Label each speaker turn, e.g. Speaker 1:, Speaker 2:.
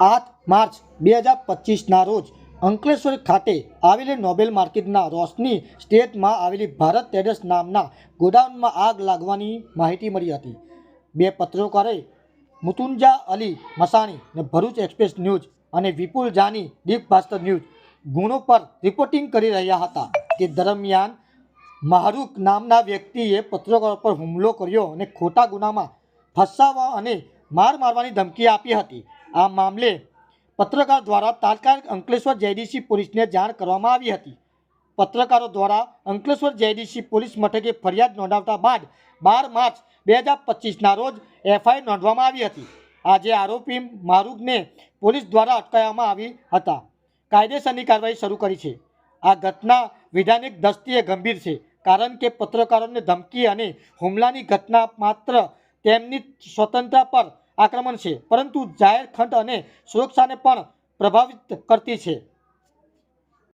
Speaker 1: આઠ માર્ચ બે હજાર પચીસના રોજ અંકલેશ્વર ખાતે આવેલી નોબેલ માર્કેટના રોશની સ્ટેટમાં આવેલી ભારત ટેરેસ નામના ગોડાઉનમાં આગ લાગવાની માહિતી મળી હતી. બે પત્રકારે મુતુંજા અલી મસાણી ને ભરૂચ એક્સપ્રેસ ન્યૂઝ અને વિપુલ જાની દીપ ભાસ્કર ન્યૂઝ ગુણો પર રિપોર્ટિંગ કરી રહ્યા હતા તે દરમિયાન માહરૂખ નામના વ્યક્તિએ પત્રકારો પર હુમલો કર્યો અને ખોટા ગુનામાં ફસાવવા અને માર મારવાની ધમકી આપી હતી. આ મામલે પત્રકાર દ્વારા તાત્કાલિક અંકલેશ્વર જેડીસી પોલીસને જાણ કરવામાં આવી હતી. પત્રકારો દ્વારા અંકલેશ્વર જેડીસી પોલીસ મથકે ફરિયાદ નોંધાવતા બાદ બાર માર્ચ બે હજાર પચીસના રોજ એફઆઈઆર નોંધવામાં આવી હતી. આજે આરોપી મારૂગને પોલીસ દ્વારા અટકાવવામાં આવી હતા. કાયદેસરની કાર્યવાહી શરૂ કરી છે. આ ઘટના વિધાનિક દ્રષ્ટિએ ગંભીર છે, કારણ કે પત્રકારોને ધમકી અને હુમલાની ઘટના માત્ર તેમની સ્વતંત્રતા પર આક્રમણ છે પરંતુ જાહેર ખંડ અને સુરક્ષાને પણ પ્રભાવિત કરતી છે.